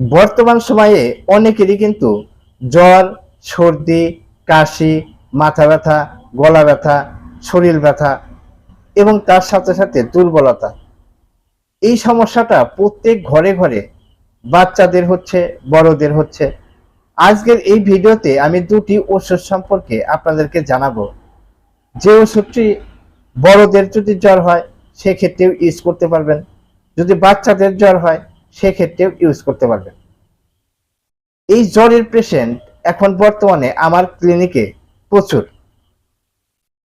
বর্তমান সময়ে অনেকেরই কিন্তু জ্বর, সর্দি, কাশি, মাথা ব্যথা, গলা ব্যথা, শরীর ব্যথা এবং তার সাথে সাথে দুর্বলতা। এই সমস্যাটা প্রত্যেক ঘরে ঘরে বাচ্চাদের হচ্ছে, বড়দের হচ্ছে। আজকের এই ভিডিওতে আমি দুটি ওষুধ সম্পর্কে আপনাদেরকে জানাব। যে ওষুধটি বড়দের যদি জ্বর হয়, সেক্ষেত্রেও ইউজ করতে পারবেন। যদি বাচ্চাদের জ্বর হয় সেক্ষেত্রেও ইউজ করতে পারবেন। এই জ্বরের পেশেন্ট এখন বর্তমানে আমার ক্লিনিকে প্রচুর।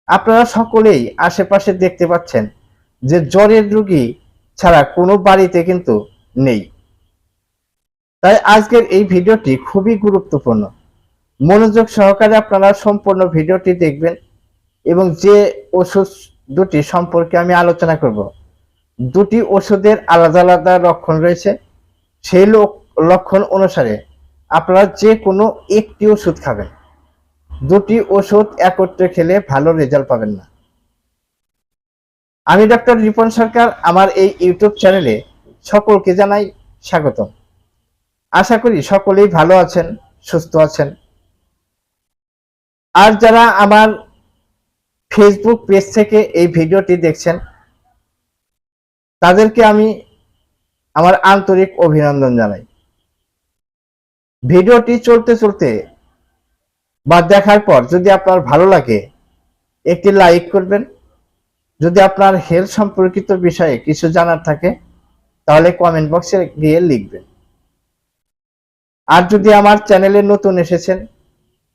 আপনারা সকলেই আশেপাশে দেখতে পাচ্ছেন যে জ্বরের রোগী ছাড়া কোনো বাড়িতে কিন্তু নেই। তাই আজকের এই ভিডিওটি খুবই গুরুত্বপূর্ণ। মনোযোগ সহকারে আপনারা সম্পূর্ণ ভিডিওটি দেখবেন এবং যে ওষুধ দুটি সম্পর্কে আমি আলোচনা করব দুটি ওষুধের আলাদা আলাদা লক্ষণ রয়েছে। সেই লোক- লক্ষণ অনুসারে আপনারা যে কোনো একটি ওষুধ খাবেন। দুটি ওষুধ একত্রে খেলে ভালো রেজাল্ট পাবেন না। আমি ডক্টর রিপন সরকার, আমার এই ইউটিউব চ্যানেলে সকলকে জানাই স্বাগতম। আশা করি সকলেই ভালো আছেন, সুস্থ আছেন। আর যারা আমার ফেসবুক পেজ থেকে এই ভিডিওটি দেখছেন তাদেরকে আমি আমার আন্তরিক অভিনন্দন জানাই। ভিডিওটি চলতে চলতে বা দেখার পর যদি আপনার ভালো লাগে, একটি লাইক করবেন। যদি আপনার হেলথ সম্পর্কিত বিষয়ে কিছু জানার থাকে, তাহলে কমেন্ট বক্সে গিয়ে লিখবেন। আর যদি আমার চ্যানেলে নতুন এসেছেন,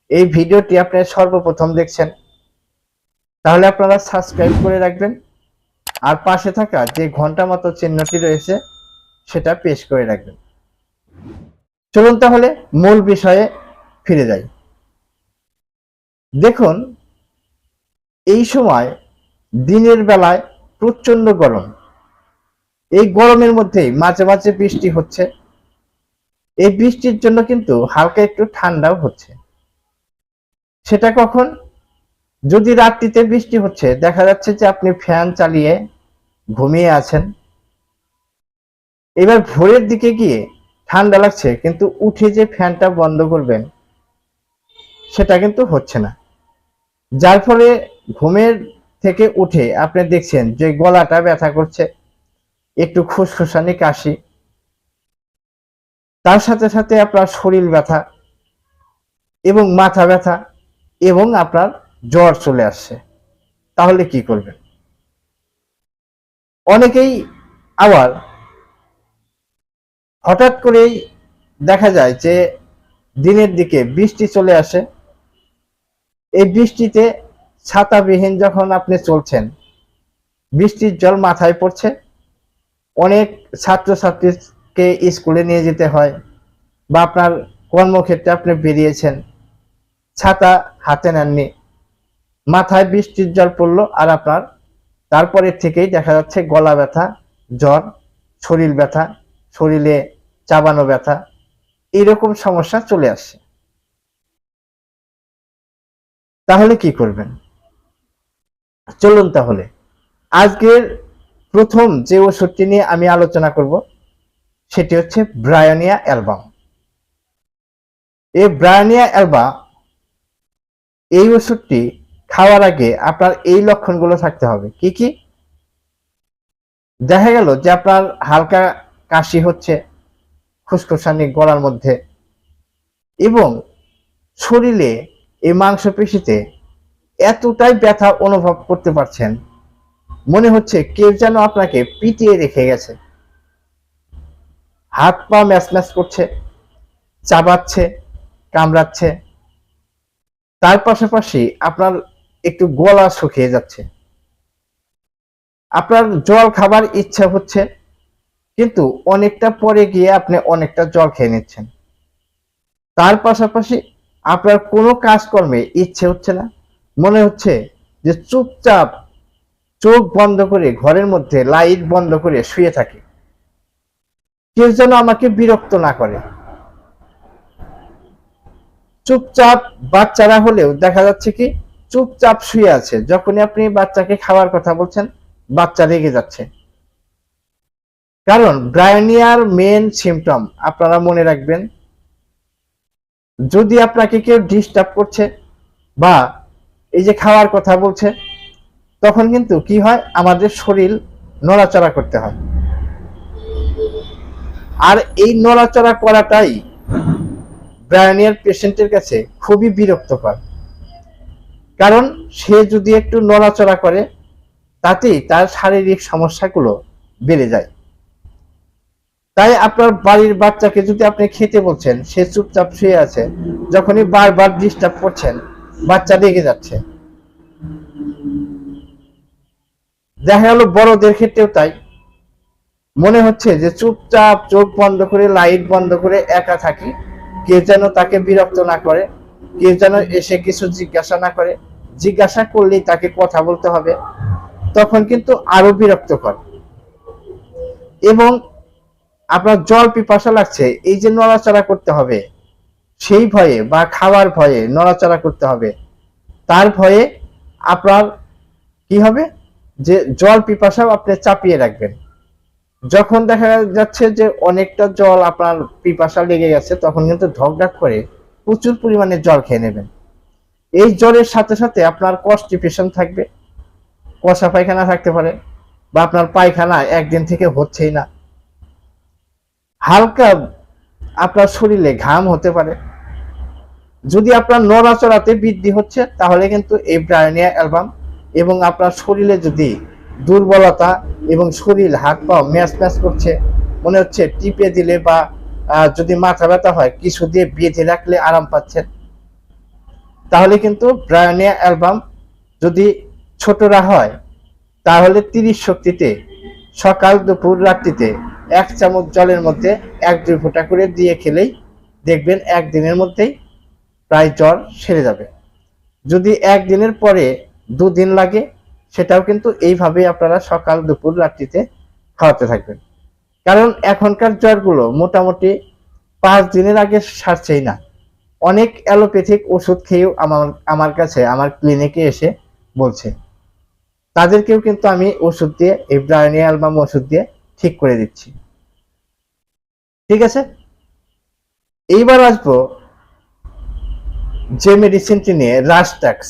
এই ভিডিওটি আপনি সর্বপ্রথম দেখছেন, তাহলে আপনারা সাবস্ক্রাইব করে রাখবেন। আর পাশে থাকা যে ঘণ্টা মতো চিহ্নটি রয়েছে, সেটা পেশ করে রাখবেন। চলুন তাহলে মূল বিষয়ে ফিরে যাই। দেখুন, এই সময় দিনের বেলায় প্রচণ্ড গরম। এই গরমের মধ্যেই মাঝে মাঝে বৃষ্টি হচ্ছে। এই বৃষ্টির জন্য কিন্তু হালকা একটু ঠান্ডাও হচ্ছে। সেটা কখন? যদি রাত্রিতে বৃষ্টি হচ্ছে, দেখা যাচ্ছে যে আপনি ফ্যান চালিয়ে ঘুমিয়ে আছেন। এবার ভোরের দিকে গিয়ে ঠান্ডা লাগছে, কিন্তু উঠে যে ফ্যানটা বন্ধ করবেন, সেটা কিন্তু হচ্ছে না। যার ফলে ঘুমের থেকে উঠে আপনি দেখছেন যে গলাটা ব্যথা করছে, একটু খুসখুসানি কাশি। তার সাথে সাথে আপনার শরীর ব্যথা এবং মাথা ব্যথা এবং আপনার জ্বর চলে আসছে। তাহলে কি করবেন? অনেকেই আবার হঠাৎ করেই দেখা যায় যে দিনের দিকে বৃষ্টি চলে আসে। এই বৃষ্টিতে ছাতাবিহীন যখন আপনি চলছেন, বৃষ্টির জল মাথায় পড়ছে। অনেক ছাত্রছাত্রীকে স্কুলে নিয়ে যেতে হয় বা আপনার কর্মক্ষেত্রে আপনি বেরিয়েছেন, ছাতা হাতে নেননি। মাথায় বৃষ্টির জল পড়ল আর আপনার। তারপরের থেকেই দেখা যাচ্ছে গলা ব্যথা, জ্বর, শরীর ব্যথা, শরীরে চাবানো ব্যথা, এরকম সমস্যা চলে আসছে তাহলে কি করবেন? চলুন তাহলে। আজকের প্রথম যে ওষুধটি নিয়ে আমি আলোচনা করব, সেটি হচ্ছে ব্রায়োনিয়া অ্যালবাম এই ব্রায়োনিয়া অ্যালবা, এই ওষুধটি খাওয়ার আগে আপনার এই লক্ষণগুলো থাকতে হবে। কি কি? দেখা গেল যে আপনার হালকা কাশি হচ্ছে খুসখুসানি গলার মধ্যে এবং শরীরে এই মাংসপেশিতে এতটাই ব্যথা অনুভব করতে পারছেন, মনে হচ্ছে কেউ যেন আপনাকে পিটিয়ে রেখে গেছে। হাত পা ম্যাচ ম্যাচ করছে, চাবাচ্ছে, কামড়াচ্ছে। তার পাশাপাশি আপনার একটু গলা শুকিয়ে যাচ্ছে। আপনার জল খাবার ইচ্ছা হচ্ছে, কিন্তু অনেকটা পরে গিয়ে আপনি অনেকটা জল খেয়ে নিচ্ছেন। তার পাশাপাশি আপনার কোনো কাজকর্মে ইচ্ছে হচ্ছে না। মনে হচ্ছে যে চুপচাপ চোখ বন্ধ করে ঘরের মধ্যে লাইট বন্ধ করে শুয়ে থাকি। কেউ যেন আমাকে বিরক্ত না করে। চুপচাপ বাচ্চারা হলেও দেখা যাচ্ছে কি চুপচাপ শুয়ে আছে। যখনই আপনি বাচ্চাকে খাওয়ার কথা বলছেন, বাচ্চা রেগে যাচ্ছে। কারণ ব্রায়োনিয়ার মেন সিমটম, আপনারা মনে রাখবেন, যদি আপনাকে কেউ ডিস্টার্ব করছে বা এই যে খাওয়ার কথা বলছে, তখন কিন্তু কি হয়? আমাদের শরীর নড়াচড়া করতে হয়। আর এই নড়াচড়া করাটাই ব্রায়নিয়ার পেশেন্টের কাছে খুবই বিরক্তকর। কারণ সে যদি একটু নড়াচড়া করে, তাতেই তার শারীরিক সমস্যাগুলো বেড়ে যায়। তাই আপনার বাড়ির বাচ্চাকে যদি আপনি খেতে বলছেন, সে চুপচাপ শুয়ে আছে, যখনই বারবার ডিস্টার্ব করছেন, বাচ্চা রেগে যাচ্ছে। দেখা গেল বড়দের ক্ষেত্রেও তাই। মনে হচ্ছে যে চুপচাপ চোখ বন্ধ করে, লাইট বন্ধ করে একা থাকি কে যেন তাকে বিরক্ত না করে। কেউ যেন এসে কিছু জিজ্ঞাসা না করে, জিজ্ঞাসা করলেই তাকে কথা বলতে হবে, তখন কিন্তু আরও বিরক্তকর। এবং আপনার জল পিপাসা লাগছে, এই যে নড়াচড়া করতে হবে, সেই ভয়ে বা খাওয়ার ভয়ে নড়াচড়া করতে হবে, তার ভয়ে আপনার কি হবে? যে জল পিপাসাও আপনি চাপিয়ে রাখবেন। যখন দেখা যাচ্ছে যে অনেকটা জল আপনার পিপাসা লেগে গেছে, তখন কিন্তু ঢকঢাক করে প্রচুর পরিমাণে জল খেয়ে নেবেন। এই জলের সাথে সাথে আপনার কনস্টিপেশন থাকবে, কষা পায়খানা থাকতে পারে বা আপনার পায়খানা একদিন থেকে হচ্ছেই না। হালকা আপনার শরীরে ঘাম হতে পারে। যদি আপনার নড়াচড়াতে বৃদ্ধি হচ্ছে, তাহলে কিন্তু এই ব্রায়নিয়া অ্যালবাম এবং আপনার শরীরে যদি দুর্বলতা এবং শরীর হাত পা ম্যাচ ম্যাচ করছে, মনে হচ্ছে টিপে দিলে বা যদি মাথা ব্যথা হয়, কিছু দিয়ে বেঁধে রাখলে আরাম পাচ্ছেন। তাহলে কিন্তু ব্রায়নিয়া অ্যালবাম যদি ছোটরা হয়, তাহলে তিরিশ শক্তিতে সকাল, দুপুর, রাত্রিতে এক চামচ জলের মধ্যে এক, দুই ফোঁটা করে দিয়ে খেলেই দেখবেন একদিনের মধ্যেই প্রায় জ্বর সেরে যাবে। যদি একদিনের পরে দুদিন লাগে, সেটাও কিন্তু এইভাবে আপনারা সকাল, দুপুর, রাত্রিতে খাওয়াতে থাকবেন। কারণ এখনকার জ্বরগুলো মোটামুটি পাঁচ দিনের আগে সারছেই না। অনেক অ্যালোপ্যাথিক ওষুধ খেয়েও আমার আমার কাছে, আমার ক্লিনিকে এসে বলছে। তাদেরকেও কিন্তু আমি ওষুধ দিয়ে, এই ব্রায়নি অ্যালবাম ওষুধ দিয়ে ঠিক করে দিচ্ছি। ঠিক আছে? এইবার আসব যে মেডিসিনটি নিয়ে রাস্টাক্স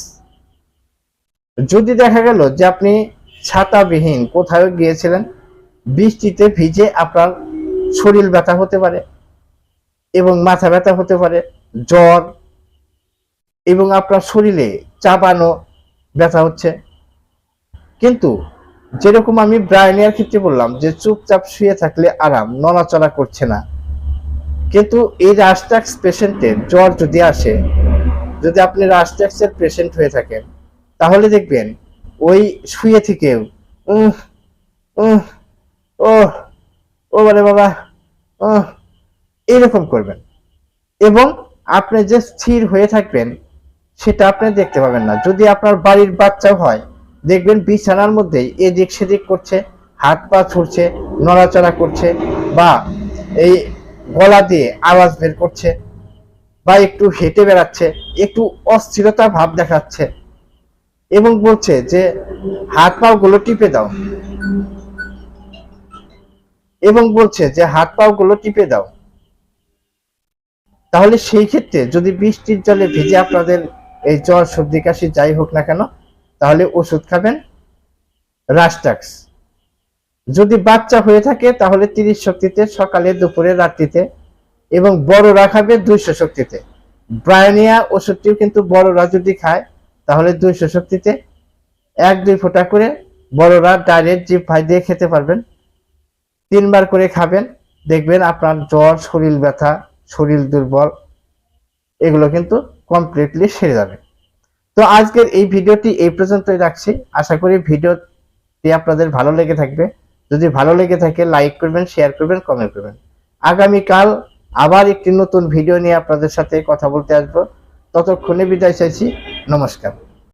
যদি দেখা গেল যে আপনি ছাতাবিহীন কোথাও গিয়েছিলেন বৃষ্টিতে ভিজে আপনার শরীর ব্যথা হতে পারে এবং মাথা ব্যথা হতে পারে, জ্বর এবং আপনার শরীরে চাপানো ব্যথা হচ্ছে। কিন্তু যেরকম আমি ব্রায়নিয়ার ক্ষেত্রে বললাম যে চুপচাপ শুয়ে থাকলে আরাম, নড়াচড়া করছে না। কিন্তু এই রাস্টাক্স পেশেন্টের জ্বর যদি আসে, যদি আপনি রাস্টাক্সের পেশেন্ট হয়ে থাকেন, তাহলে দেখবেন ওই শুয়ে থেকেও, উহ উহ ও ও বলে বাবা উহ, এরকম করবেন। এবং আপনি যে স্থির হয়ে থাকবেন সেটা আপনি দেখতে পাবেন না। যদি আপনার বাড়ির বাচ্চাও হয় দেখবেন বিছানার মধ্যেই এদিক সেদিক করছে হাত পা ছুটছে নড়াচড়া করছে বা এই গলা দিয়ে আওয়াজ বের করছে বা একটু হেঁটে বেড়াচ্ছে একটু অস্থিরতা ভাব দেখাচ্ছে এবং বলছে যে হাত পা গুলো টিপে দাও। এবং বলছে যে হাত পাও গুলো টিপে দাও। তাহলে সেই ক্ষেত্রে যদি বৃষ্টির জলে ভিজে আপনাদের এই জ্বর, সর্দি, কাশি যাই হোক না কেন, তাহলে ওষুধ খাবেন রাস্টাক্স। যদি বাচ্চা হয়ে থাকে, তাহলে তিরিশ শক্তিতে, সকালে, দুপুরে, রাত্রিতে এবং বড়রা খাবে দুইশো শক্তিতে। ব্রায়নিয়া ওষুধটিও কিন্তু বড়রা যদি খায়, তাহলে দুইশো শক্তিতে। এক, দুই ফোঁটা করে বড়রা ডাইরেক্ট জিভ ভাই দিয়ে খেতে পারবেন। তিনবার করে খাবেন, দেখবেন আপনার জ্বর, শরীর ব্যথা, শরীর দুর্বল, এগুলো কিন্তু কমপ্লিটলি সেরে যাবে। তো আজকের এই ভিডিওটি এই পর্যন্তই রাখছি। আশা করি ভিডিওটি আপনাদের ভালো লেগে থাকবে। যদি ভালো লেগে থাকে লাইক করবেন শেয়ার করবেন কমেন্ট করবেন। আগামীকাল আবার একটি নতুন ভিডিও নিয়ে আপনাদের সাথে কথা বলতে আসব। ততক্ষণে বিদায় চাইছি। নমস্কার।